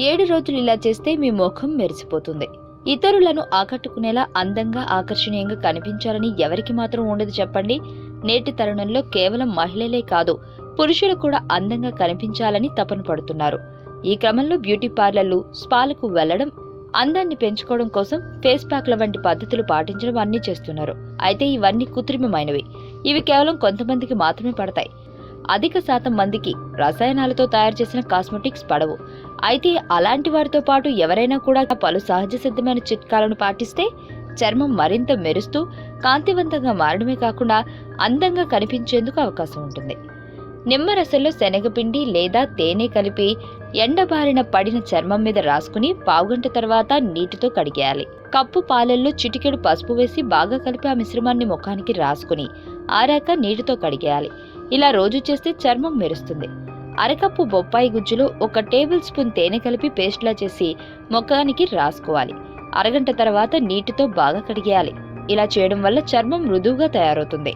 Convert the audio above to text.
ఏడు రోజులు ఇలా చేస్తే మీ ముఖం మెరిసిపోతుంది. ఇతరులను ఆకట్టుకునేలా అందంగా ఆకర్షణీయంగా కనిపించాలని ఎవరికి మాత్రం ఉండదు చెప్పండి. నేటి తరుణంలో కేవలం మహిళలే కాదు పురుషులు కూడా అందంగా కనిపించాలని తపన పడుతున్నారు. ఈ క్రమంలో బ్యూటీ పార్లర్లు స్పాలకు వెళ్ళడం అందాన్ని పెంచుకోవడం కోసం ఫేస్ ప్యాక్ల వంటి పద్ధతులు పాటించడం అన్నీ చేస్తున్నారు. అయితే ఇవన్నీ కృత్రిమమైనవి. ఇవి కేవలం కొంతమందికి మాత్రమే పడతాయి. అధిక శాతం మందికి రసాయనాలతో తయారు చేసిన కాస్మెటిక్స్ పడవు. అయితే అలాంటి వారితో పాటు ఎవరైనా కూడా పలు సహజ సిద్ధమైన చిట్కాలను పాటిస్తే చర్మం మరింత మెరుస్తూ కాంతివంతంగా మారడమే కాకుండా అందంగా కనిపించేందుకు అవకాశం ఉంటుంది. నిమ్మరసంలో శనగపిండి లేదా తేనె కలిపి ఎండబారిన పడిన చర్మం మీద రాసుకుని పావుగంట తర్వాత నీటితో కడిగేయాలి. కప్పు పాలల్లో చిటికెడు పసుపు వేసి బాగా కలిపి ఆ మిశ్రమాన్ని ముఖానికి రాసుకుని ఆరాక నీటితో కడిగేయాలి. ఇలా రోజు చేస్తే చర్మం మెరుస్తుంది. అరకప్పు బొప్పాయి గుజ్జులో ఒక టేబుల్ స్పూన్ తేనె కలిపి పేస్ట్లా చేసి ముఖానికి రాసుకోవాలి. అరగంట తర్వాత నీటితో బాగా కడిగేయాలి. ఇలా చేయడం వల్ల చర్మం మృదువుగా తయారవుతుంది.